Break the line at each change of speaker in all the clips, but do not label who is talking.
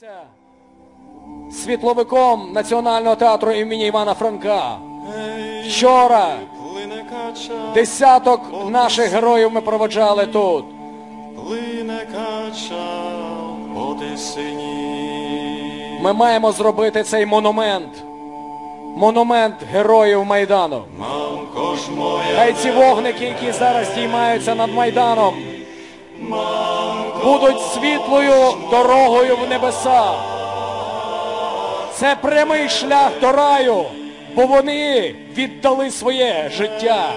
Це Світловиком Національного театру імені Івана Франка. Вчора десяток наших героїв ми проводжали тут. Ми маємо зробити цей монумент. Монумент героїв Майдану. Хай ці вогники, які зараз діймаються над Майданом, будуть світлою дорогою в небеса. Це прямий шлях до раю, бо вони віддали своє життя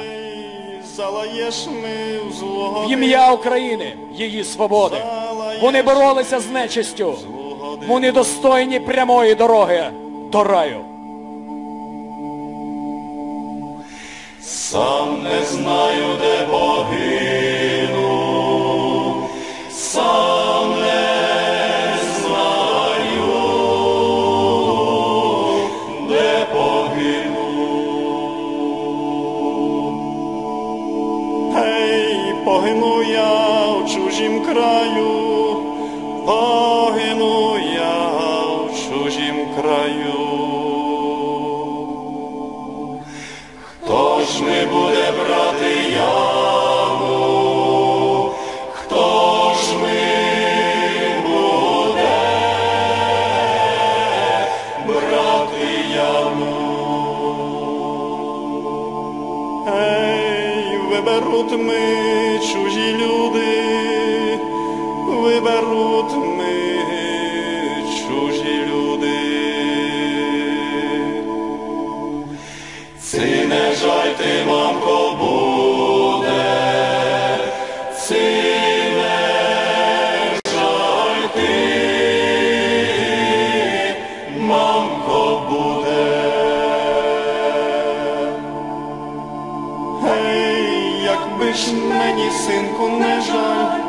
в
ім'я України, її свободи. Вони боролися з нечистю. Вони достойні прямої дороги до раю.
Сам не знаю, де погину, чужім краю, погину я в чужім краю. Хто ж не буде брати яву? Хто ж ми буде брати яву? Виберуть ми чужі люди, виберуть ми чужі люди. Ці не жальти, мамко, буде, ці не жальти, мамко, буде. Гей, якби ж мені, синку, не жаль,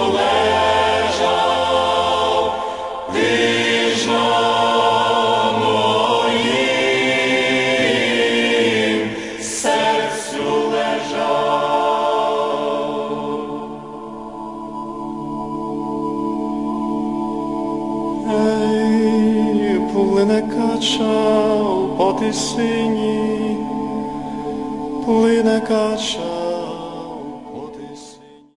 Ей, плине кача по тисині, плине кача